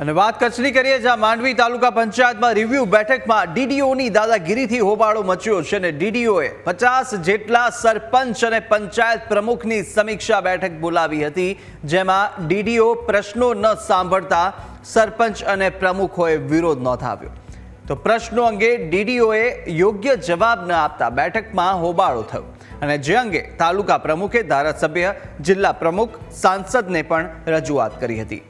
અને વાત કચ્છની કરીએ, જ્યાં માંડવી તાલુકા પંચાયતમાં રિવ્યુ બેઠકમાં ડીડીઓની દાદાગીરીથી હોબાળો મચ્યો છે અને ડીડીઓએ પચાસ જેટલા સરપંચ અને પંચાયત પ્રમુખની સમીક્ષા બેઠક બોલાવી હતી, જેમાં ડીડીઓ પ્રશ્નો ન સાંભળતા સરપંચ અને પ્રમુખોએ વિરોધ નોંધાવ્યો. તો પ્રશ્નો અંગે ડીડીઓએ યોગ્ય જવાબ ન આપતા બેઠકમાં હોબાળો થયો. અને જે અંગે તાલુકા પ્રમુખે ધારાસભ્ય, જિલ્લા પ્રમુખ, સાંસદને પણ રજૂઆત કરી હતી.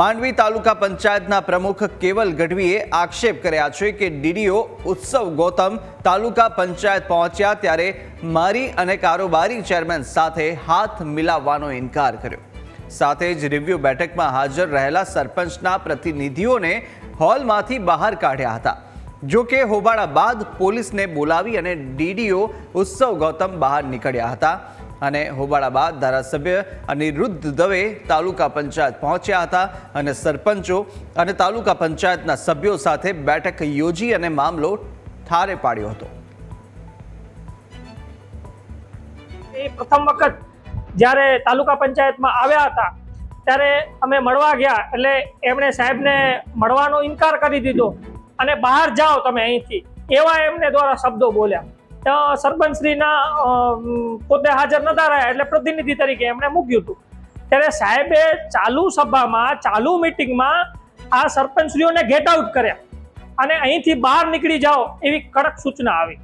માંડવી તાલુકા પંચાયતના પ્રમુખ કેવલ ગઢવીએ આક્ષેપ કર્યા છે કે ડીડીઓ ઉત્સવ ગૌતમ તાલુકા પંચાયત પહોંચ્યા ત્યારે મારી અને કારોબારી ચેરમેન સાથે હાથ મિલાવવાનો ઇનકાર કર્યો. સાથે જ રિવ્યુ બેઠકમાં હાજર રહેલા સરપંચના પ્રતિનિધિઓને હોલમાંથી બહાર કાઢ્યા હતા. જો કે હોબાળા બાદ પોલીસને બોલાવી અને ડીડીઓ ઉત્સવ ગૌતમ બહાર નીકળ્યા હતા. અને હોબાળા બાદ ધારાસભ્ય અનિરુદ્ધ દવે તાલુકા પંચાયત પહોંચ્યા હતા અને સરપંચો અને તાલુકા પંચાયતના સભ્યો સાથે બેઠક યોજી અને મામલો ઠારે પાડ્યો હતો. એ પ્રથમ વખત જ્યારે તાલુકા પંચાયતમાં આવ્યા હતા, ત્યારે અમે મળવા ગયા એટલે એમણે સાહેબને મળવાનો ઇનકાર કરી દીધો અને બહાર જાઓ તમે અહીંથી, એવા એમને દ્વારા શબ્દો બોલ્યા. સરપંચશ્રીના પોતે હાજર નતા રહ્યા એટલે પ્રતિનિધિ તરીકે એમણે મૂક્યું હતું. ત્યારે સાહેબે ચાલુ સભામાં, ચાલુ મિટિંગમાં આ સરપંચશ્રીઓને ગેટ આઉટ કર્યા. અને અહીંથી બહાર નીકળી જાઓ એવી કડક સૂચના આવી.